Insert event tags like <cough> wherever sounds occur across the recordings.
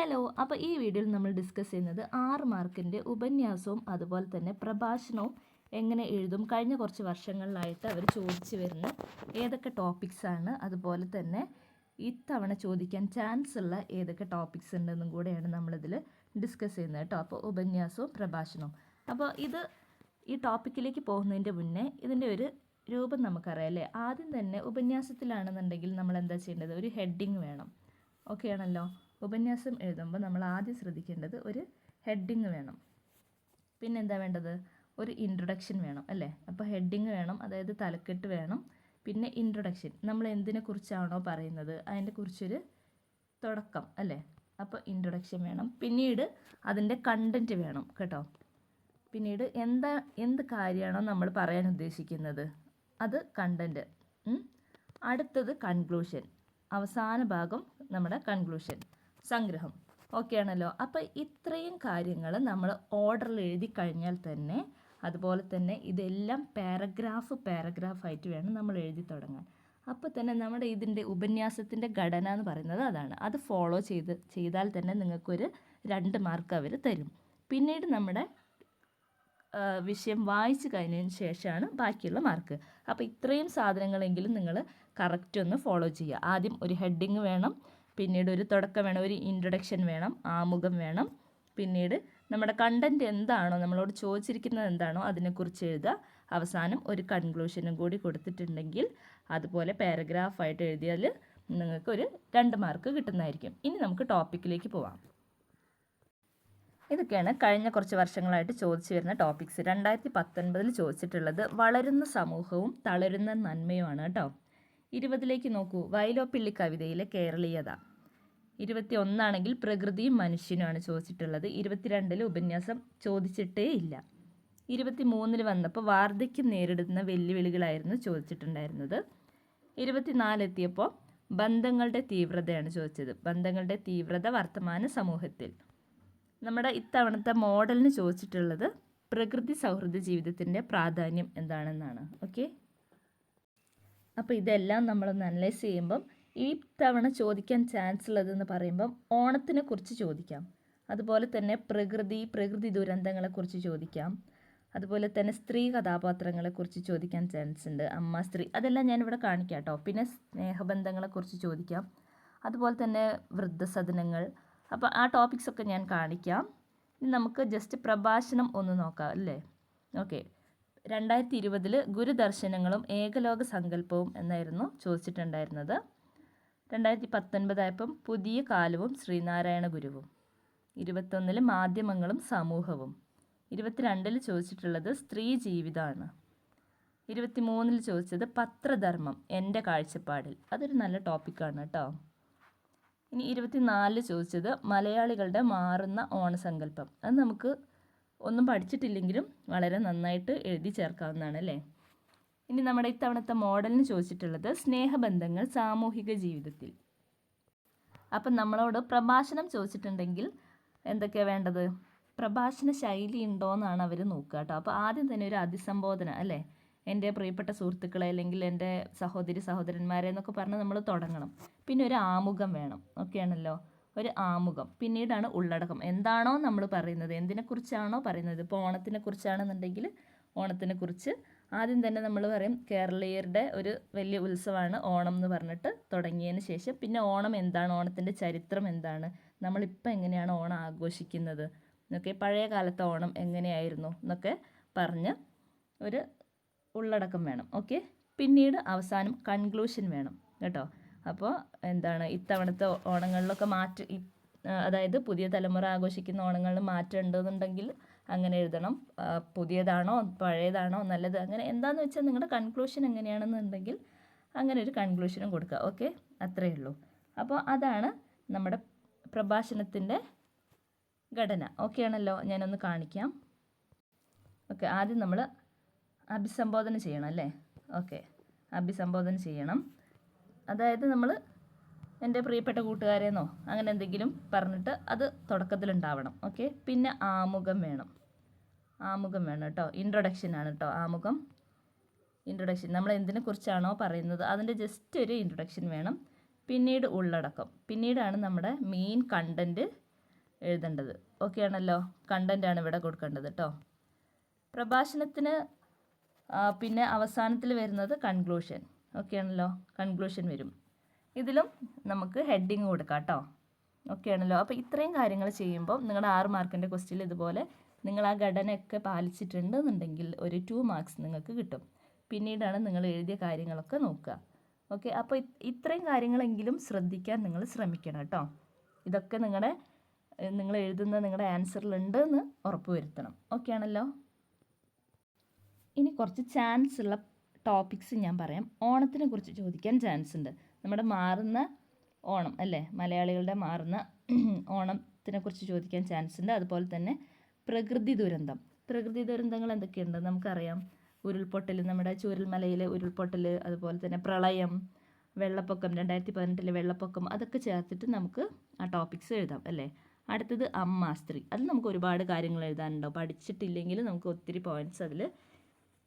Hello അപ്പോൾ ഈ വീഡിയോയിൽ നമ്മൾ ഡിസ്കസ് ചെയ്യുന്നത് ആറ് മാർക്കിന്റെ ഉപന്യാസവും അതുപോലെ തന്നെ പ്രഭാഷണവും എങ്ങനെ എഴുതും. കഴിഞ്ഞ കുറച്ച് വർഷങ്ങളിലായിട്ട് അവർ ചോദിച്ചു വരുന്ന ഏതൊക്കെ ടോപ്പിക്സ് ആണ് അതുപോലെ തന്നെ ഇത്തവണ ചോദിക്കാൻ ചാൻസ് ഉള്ള ഏതൊക്കെ ടോപ്പിക്സ് ഉണ്ടെന്നും കൂടെയാണ് നമ്മളിതിൽ ഡിസ്കസ് ചെയ്യുന്നത് കേട്ടോ. അപ്പോൾ ഉപന്യാസവും പ്രഭാഷണവും. അപ്പോൾ ഇത് ഈ ടോപ്പിക്കിലേക്ക് പോകുന്നതിന്റെ മുന്നേ ഇതിന്റെ ഒരു രൂപം നമുക്കറിയാം അല്ലേ? ആദ്യം തന്നെ ഉപന്യാസത്തിലാണെന്നുണ്ടെങ്കിൽ നമ്മൾ എന്താ ചെയ്യേണ്ടത്? ഒരു ഹെഡിങ് വേണം. ഓക്കെ ആണല്ലോ? ഉപന്യാസം എഴുതുമ്പോൾ നമ്മൾ ആദ്യം ശ്രദ്ധിക്കേണ്ടത് ഒരു ഹെഡിങ് വേണം. പിന്നെന്താ വേണ്ടത്? ഒരു ഇൻട്രൊഡക്ഷൻ വേണം അല്ലേ? അപ്പോൾ ഹെഡിങ് വേണം അതായത് തലക്കെട്ട് വേണം പിന്നെ ഇൻട്രൊഡക്ഷൻ നമ്മൾ എന്തിനെക്കുറിച്ചാണോ പറയുന്നത്? അതിന്റെ കുറിച്ചൊരു തുടക്കം അല്ലേ? അപ്പോൾ ഇൻട്രൊഡക്ഷൻ വേണം. പിന്നീട് അതിന്റെ കണ്ടന്റ് വേണം കേട്ടോ? പിന്നീട് എന്താ എന്ത് കാര്യമാണോ നമ്മൾ പറയാൻ ഉദ്ദേശിക്കുന്നത്? അത് കണ്ടന്റ് അടുത്തത് കൺക്ലൂഷൻ അവസാന ഭാഗം നമ്മുടെ കൺക്ലൂഷൻ സംഗ്രഹം. ഓക്കെ ആണല്ലോ അപ്പോൾ ഇത്രയും കാര്യങ്ങൾ നമ്മൾ ഓർഡറിൽ എഴുതി കഴിഞ്ഞാൽ തന്നെ അതുപോലെ തന്നെ ഇതെല്ലാം പാരഗ്രാഫ് പാരഗ്രാഫായിട്ട് വേണം നമ്മൾ എഴുതി തുടങ്ങാൻ. അപ്പോൾ തന്നെ നമ്മുടെ ഇതിന്റെ ഉപന്യാസത്തിന്റെ ഘടന എന്ന് പറയുന്നത് അതാണ്. അത് ഫോളോ ചെയ്ത് ചെയ്താൽ തന്നെ നിങ്ങൾക്കൊരു രണ്ട് മാർക്ക് അവർ തരും. പിന്നീട് നമ്മുടെ വിഷയം വായിച്ചു കഴിഞ്ഞതിന് ശേഷമാണ് ബാക്കിയുള്ള മാർക്ക് അപ്പോൾ ഇത്രയും സാധനങ്ങളെങ്കിലും നിങ്ങൾ കറക്റ്റ് ഒന്ന് ഫോളോ ചെയ്യുക. ആദ്യം ഒരു ഹെഡിങ് വേണം. പിന്നീട് ഒരു തുടക്കം വേണം ഒരു ഇൻട്രൊഡക്ഷൻ വേണം ആമുഖം വേണം. പിന്നീട് നമ്മുടെ കണ്ടന്റ് എന്താണോ നമ്മളോട് ചോദിച്ചിരിക്കുന്നത് എന്താണോ അതിനെക്കുറിച്ച് എഴുതുക. അവസാനം ഒരു കൺക്ലൂഷനും കൂടി കൊടുത്തിട്ടുണ്ടെങ്കിൽ അതുപോലെ പാരഗ്രാഫായിട്ട് എഴുതിയാൽ നിങ്ങൾക്കൊരു രണ്ട് മാർക്ക് കിട്ടുന്നതായിരിക്കും. ഇനി നമുക്ക് ടോപ്പിക്കിലേക്ക് പോവാം. ഇതൊക്കെയാണ് കഴിഞ്ഞ കുറച്ച് വർഷങ്ങളായിട്ട് ചോദിച്ചു വരുന്ന ടോപ്പിക്സ് രണ്ടായിരത്തി പത്തൊൻപതിൽ ചോദിച്ചിട്ടുള്ളത് വളരുന്ന സമൂഹവും തളരുന്ന നന്മയുമാണ് കേട്ടോ. ഇരുപതിലേക്ക് നോക്കൂ. വയലോപ്പിള്ളി കവിതയിലെ കേരളീയത. ഇരുപത്തി ഒന്നാണെങ്കിൽ പ്രകൃതിയും മനുഷ്യനുമാണ് ചോദിച്ചിട്ടുള്ളത്. ഇരുപത്തിരണ്ടിൽ ഉപന്യാസം ചോദിച്ചിട്ടേ ഇല്ല. ഇരുപത്തി മൂന്നിൽ വന്നപ്പോൾ വാർദ്ധക്യം നേരിടുന്ന വെല്ലുവിളികളായിരുന്നു ചോദിച്ചിട്ടുണ്ടായിരുന്നത്. ഇരുപത്തിനാലെത്തിയപ്പോൾ ബന്ധങ്ങളുടെ തീവ്രതയാണ് ചോദിച്ചത്. ബന്ധങ്ങളുടെ തീവ്രത വർത്തമാന സമൂഹത്തിൽ. നമ്മുടെ ഇത്തവണത്തെ മോഡലിന് ചോദിച്ചിട്ടുള്ളത് പ്രകൃതി സൗഹൃദ ജീവിതത്തിന്റെ പ്രാധാന്യം എന്താണെന്നാണ്. ഓക്കെ? അപ്പോൾ ഇതെല്ലാം നമ്മളൊന്ന് അനലൈസ് ചെയ്യുമ്പം ഈ തവണ ചോദിക്കാൻ ചാൻസ് ഉള്ളതെന്ന് പറയുമ്പം ഓണത്തിനെ കുറിച്ച് ചോദിക്കാം. അതുപോലെ തന്നെ പ്രകൃതി പ്രകൃതി ദുരന്തങ്ങളെക്കുറിച്ച് ചോദിക്കാം. അതുപോലെ തന്നെ സ്ത്രീ കഥാപാത്രങ്ങളെക്കുറിച്ച് ചോദിക്കാൻ ചാൻസ് ഉണ്ട്. അമ്മ സ്ത്രീ അതെല്ലാം ഞാനിവിടെ കാണിക്കാം കേട്ടോ പിന്നെ സ്നേഹബന്ധങ്ങളെക്കുറിച്ച് ചോദിക്കാം. അതുപോലെ തന്നെ വൃദ്ധസദനങ്ങൾ. അപ്പോൾ ആ ടോപ്പിക്സൊക്കെ ഞാൻ കാണിക്കാം. ഇനി നമുക്ക് ജസ്റ്റ് പ്രഭാഷണം ഒന്ന് നോക്കാം അല്ലേ? ഓക്കെ രണ്ടായിരത്തി ഇരുപതിൽ ഗുരുദർശനങ്ങളും ഏകലോക സങ്കല്പവും എന്നായിരുന്നു ചോദിച്ചിട്ടുണ്ടായിരുന്നത്. രണ്ടായിരത്തി പത്തൊൻപതായപ്പം പുതിയ കാലവും ശ്രീനാരായണ ഗുരുവും. ഇരുപത്തൊന്നിൽ മാധ്യമങ്ങളും സമൂഹവും. ഇരുപത്തിരണ്ടിൽ ചോദിച്ചിട്ടുള്ളത് സ്ത്രീ ജീവിതമാണ് ഇരുപത്തിമൂന്നിൽ ചോദിച്ചത് പത്രധർമ്മം എന്റെ കാഴ്ചപ്പാടിൽ. അതൊരു നല്ല ടോപ്പിക്കാണ് കേട്ടോ ഇനി ഇരുപത്തിനാലിൽ ചോദിച്ചത് മലയാളികളുടെ മാറുന്ന ഓണസങ്കല്പം. അത് നമുക്ക് ഒന്നും പഠിച്ചിട്ടില്ലെങ്കിലും വളരെ നന്നായിട്ട് എഴുതി ചേർക്കാവുന്നതാണ് അല്ലേ ഇനി നമ്മുടെ ഇത്തവണത്തെ മോഡലിന് ചോദിച്ചിട്ടുള്ളത് സ്നേഹബന്ധങ്ങൾ സാമൂഹിക ജീവിതത്തിൽ. അപ്പം നമ്മളോട് പ്രഭാഷണം ചോദിച്ചിട്ടുണ്ടെങ്കിൽ എന്തൊക്കെയാണ് വേണ്ടത്? പ്രഭാഷണ ശൈലി ഉണ്ടോ എന്നാണ് അവർ നോക്കുക കേട്ടോ. അപ്പോൾ ആദ്യം തന്നെ ഒരു അതിസംബോധന അല്ലേ? എന്റെ പ്രിയപ്പെട്ട സുഹൃത്തുക്കളെ അല്ലെങ്കിൽ എന്റെ സഹോദരി സഹോദരന്മാരെ എന്നൊക്കെ പറഞ്ഞ് നമ്മൾ തുടങ്ങണം. പിന്നെ ഒരു ആമുഖം വേണം. ഓക്കെയാണല്ലോ? ഒരു ആമുഖം. പിന്നീടാണ് ഉള്ളടക്കം. എന്താണോ നമ്മൾ പറയുന്നത്. എന്തിനെക്കുറിച്ചാണോ പറയുന്നത്? ഇപ്പോൾ ഓണത്തിനെ കുറിച്ചാണെന്നുണ്ടെങ്കിൽ ഓണത്തിനെ കുറിച്ച് ആദ്യം തന്നെ നമ്മൾ പറയും കേരളീയരുടെ ഒരു വലിയ ഉത്സവമാണ് ഓണം എന്ന് പറഞ്ഞിട്ട് തുടങ്ങിയതിന് ശേഷം പിന്നെ ഓണം എന്താണ്? ഓണത്തിന്റെ ചരിത്രം എന്താണ്? നമ്മളിപ്പോൾ എങ്ങനെയാണ് ഓണം ആഘോഷിക്കുന്നത്? എന്നൊക്കെ പഴയ കാലത്തെ ഓണം എങ്ങനെയായിരുന്നു? എന്നൊക്കെ പറഞ്ഞ് ഒരു ഉള്ളടക്കം വേണം. ഓക്കെ? പിന്നീട് അവസാനം കൺക്ലൂഷൻ വേണം. കേട്ടോ? അപ്പോൾ എന്താണ് ഇത്തവണത്തെ ഓണങ്ങളിലൊക്കെ മാറ്റം അതായത് പുതിയ തലമുറ ആഘോഷിക്കുന്ന ഓണങ്ങളിൽ മാറ്റം ഉണ്ടെന്നുണ്ടെങ്കിൽ അങ്ങനെ എഴുതണം. പുതിയതാണോ പഴയതാണോ നല്ലത് അങ്ങനെ എന്താണെന്ന് വെച്ചാൽ നിങ്ങളുടെ കൺക്ലൂഷൻ എങ്ങനെയാണെന്നുണ്ടെങ്കിൽ അങ്ങനെ ഒരു കൺക്ലൂഷനും കൊടുക്കുക. ഓക്കെ അത്രയേ ഉള്ളൂ. അപ്പോൾ അതാണ് നമ്മുടെ പ്രഭാഷണത്തിന്റെ ഘടന. ഓക്കെ ആണല്ലോ? ഞാനൊന്ന് കാണിക്കാം. ഓക്കെ ആദ്യം നമ്മൾ അഭിസംബോധന ചെയ്യണം അല്ലേ? ഓക്കെ അഭിസംബോധന ചെയ്യണം. അതായത് നമ്മൾ എന്റെ പ്രിയപ്പെട്ട കൂട്ടുകാരെന്നോ അങ്ങനെ എന്തെങ്കിലും പറഞ്ഞിട്ട് അത് തുടക്കത്തിലുണ്ടാവണം. ഓക്കെ? പിന്നെ ആമുഖം വേണം. ആമുഖം വേണം കേട്ടോ. ഇൻട്രൊഡക്ഷൻ ആണ് കേട്ടോ ആമുഖം. ഇൻട്രൊഡക്ഷൻ നമ്മൾ എന്തിനെക്കുറിച്ചാണോ പറയുന്നത്? അതിന്റെ ജസ്റ്റ് ഒരു ഇൻട്രൊഡക്ഷൻ വേണം. പിന്നീട് ഉള്ളടക്കം. പിന്നീടാണ് നമ്മുടെ മെയിൻ കണ്ടന്റ് എഴുതേണ്ടത്. ഓക്കെ ആണല്ലോ? കണ്ടന്റാണ് ഇവിടെ കൊടുക്കേണ്ടത് കേട്ടോ. പ്രഭാഷണത്തിന് പിന്നെ അവസാനത്തിൽ വരുന്നത് കൺക്ലൂഷൻ ഓക്കെ ആണല്ലോ കൺക്ലൂഷൻ വരും. ഇതിലും നമുക്ക് ഹെഡിങ് കൊടുക്കാം കേട്ടോ ഓക്കെ ആണല്ലോ അപ്പോൾ ഇത്രയും കാര്യങ്ങൾ ചെയ്യുമ്പോൾ നിങ്ങളുടെ ആറ് മാർക്കിന്റെ ക്വസ്റ്റ്യൻ ഇതുപോലെ നിങ്ങൾ ആ ഘടനയൊക്കെ പാലിച്ചിട്ടുണ്ട് എന്നുണ്ടെങ്കിൽ ഒരു ടു മാർക്സ് നിങ്ങൾക്ക് കിട്ടും. പിന്നീടാണ് നിങ്ങൾ എഴുതിയ കാര്യങ്ങളൊക്കെ നോക്കുക. ഓക്കെ അപ്പോൾ ഇത്രയും കാര്യങ്ങളെങ്കിലും ശ്രദ്ധിക്കാൻ നിങ്ങൾ ശ്രമിക്കണം കേട്ടോ. ഇതൊക്കെ നിങ്ങളുടെ നിങ്ങൾ എഴുതുന്ന നിങ്ങളുടെ ആൻസറിലുണ്ട് എന്ന് ഉറപ്പ് വരുത്തണം ഓക്കെ ആണല്ലോ? ഇനി കുറച്ച് ചാൻസ് ഉള്ള ടോപ്പിക്സ് ഞാൻ പറയാം. ഓണത്തിനെ കുറിച്ച് ചോദിക്കാൻ ചാൻസ് ഉണ്ട്. നമ്മുടെ മാറുന്ന ഓണം അല്ലേ? മലയാളികളുടെ മാറുന്ന <clears throat> ഓണത്തിനെ കുറിച്ച് ചോദിക്കാൻ ചാൻസ് ഉണ്ട്. അതുപോലെ തന്നെ പ്രകൃതി ദുരന്തം. പ്രകൃതി ദുരന്തങ്ങൾ എന്തൊക്കെയുണ്ട്? നമുക്കറിയാം. ഉരുൾപൊട്ടൽ നമ്മുടെ ചൂരൽമലയിലെ ഉരുൾപൊട്ടൽ അതുപോലെ തന്നെ പ്രളയം വെള്ളപ്പൊക്കം രണ്ടായിരത്തി പതിനെട്ടിലെ വെള്ളപ്പൊക്കം അതൊക്കെ ചേർത്തിട്ട് നമുക്ക് ആ ടോപ്പിക്സ് എഴുതാം അല്ലേ? അടുത്തത് അമ്മാസ്ത്രീ. അതിൽ നമുക്ക് ഒരുപാട് കാര്യങ്ങൾ എഴുതാനുണ്ടോ? പഠിച്ചിട്ടില്ലെങ്കിൽ നമുക്ക് ഒത്തിരി പോയിന്റ്സ് അതിൽ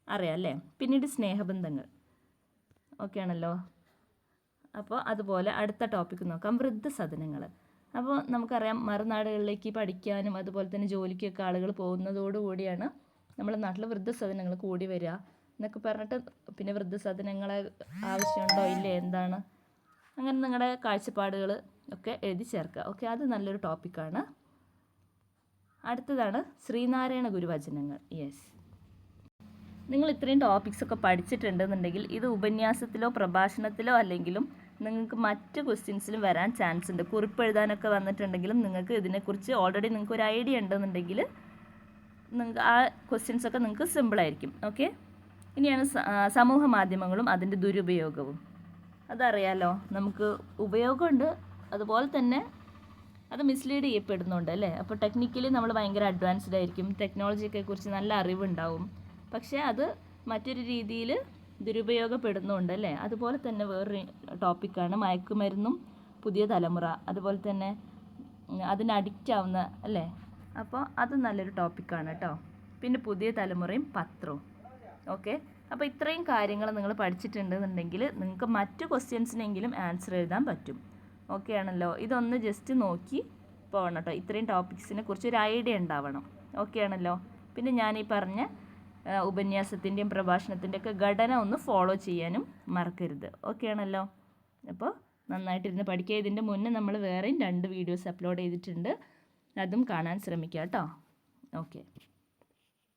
അറിയാം അല്ലേ? പിന്നീട് സ്നേഹബന്ധങ്ങൾ. ഓക്കെ ആണല്ലോ? അപ്പോൾ അതുപോലെ അടുത്ത ടോപ്പിക്ക് നോക്കാം വൃദ്ധസദനങ്ങൾ അപ്പോൾ നമുക്കറിയാം മറുനാടുകളിലേക്ക് പഠിക്കാനും അതുപോലെ തന്നെ ജോലിക്കൊക്കെ ആളുകൾ പോകുന്നതോടുകൂടിയാണ് നമ്മുടെ നാട്ടിൽ വൃദ്ധസദനങ്ങൾ കൂടി വരിക എന്നൊക്കെ പറഞ്ഞിട്ട് പിന്നെ വൃദ്ധസദനങ്ങളെ ആവശ്യമുണ്ടോ ഇല്ലേ എന്താണ്? അങ്ങനെ നിങ്ങളുടെ കാഴ്ചപ്പാടുകൾ ഒക്കെ എഴുതി ചേർക്കുക. ഓക്കെ അത് നല്ലൊരു ടോപ്പിക്കാണ് അടുത്തതാണ് ശ്രീനാരായണ ഗുരുവചനങ്ങൾ. യെസ് നിങ്ങൾ ഇത്രയും ടോപ്പിക്സ് ഒക്കെ പഠിച്ചിട്ടുണ്ടെന്നുണ്ടെങ്കിൽ ഇത് ഉപന്യാസത്തിലോ പ്രഭാഷണത്തിലോ അല്ലെങ്കിലും നിങ്ങൾക്ക് മറ്റ് ക്വസ്റ്റ്യൻസിലും വരാൻ ചാൻസ് ഉണ്ട്. കുറിപ്പ് എഴുതാനൊക്കെ വന്നിട്ടുണ്ടെങ്കിലും നിങ്ങൾക്ക് ഇതിനെക്കുറിച്ച് ഓൾറെഡി നിങ്ങൾക്ക് ഒരു ഐഡിയ ഉണ്ടെന്നുണ്ടെങ്കിൽ നിങ്ങൾക്ക് ആ ക്വസ്റ്റ്യൻസ് ഒക്കെ നിങ്ങൾക്ക് സിമ്പിളായിരിക്കും ഓക്കെ ഇനിയാണ് സമൂഹ മാധ്യമങ്ങളും അതിന്റെ ദുരുപയോഗവും. അതറിയാലോ നമുക്ക് ഉപയോഗമുണ്ട് അതുപോലെ തന്നെ അത് മിസ്ലീഡ് ചെയ്യപ്പെടുന്നുണ്ട് അല്ലേ? അപ്പോൾ ടെക്നിക്കലി നമ്മൾ ഭയങ്കര അഡ്വാൻസ്ഡ് ആയിരിക്കും. ടെക്നോളജിയൊക്കെ കുറിച്ച് നല്ല അറിവുണ്ടാവും. പക്ഷേ അത് മറ്റൊരു രീതിയിൽ ദുരുപയോഗപ്പെടുന്നുണ്ട് അല്ലേ അതുപോലെ തന്നെ വേറൊരു ടോപ്പിക്കാണ് മയക്കുമരുന്നും പുതിയ തലമുറ. അതുപോലെ തന്നെ അതിന് അഡിക്റ്റ് ആവുന്ന അല്ലേ? അപ്പോൾ അത് നല്ലൊരു ടോപ്പിക്കാണ് കേട്ടോ. പിന്നെ പുതിയ തലമുറയും പത്രവും. ഓക്കെ? അപ്പോൾ ഇത്രയും കാര്യങ്ങൾ നിങ്ങൾ പഠിച്ചിട്ടുണ്ടെന്നുണ്ടെങ്കിൽ നിങ്ങൾക്ക് മറ്റു ക്വസ്റ്റ്യൻസിനെങ്കിലും ആൻസർ എഴുതാൻ പറ്റും. ഓക്കെ ആണല്ലോ? ഇതൊന്ന് ജസ്റ്റ് നോക്കി പോകണം കേട്ടോ. ഇത്രയും ടോപ്പിക്സിനെ കുറിച്ച് ഒരു ഐഡിയ ഉണ്ടാവണം. ഓക്കെ ആണല്ലോ? പിന്നെ ഞാൻ ഈ പറഞ്ഞ ഉപന്യാസത്തിന്റെയും പ്രഭാഷണത്തിന്റെ ഒക്കെ ഘടന ഒന്ന് ഫോളോ ചെയ്യാനും മറക്കരുത്. ഓക്കെ ആണല്ലോ? അപ്പോൾ നന്നായിട്ടിരുന്ന് പഠിക്കുക. ഇതിന്റെ മുന്നേ നമ്മൾ വേറെയും രണ്ട് വീഡിയോസ് അപ്ലോഡ് ചെയ്തിട്ടുണ്ട്. അതും കാണാൻ ശ്രമിക്കുക കേട്ടോ. ഓക്കെ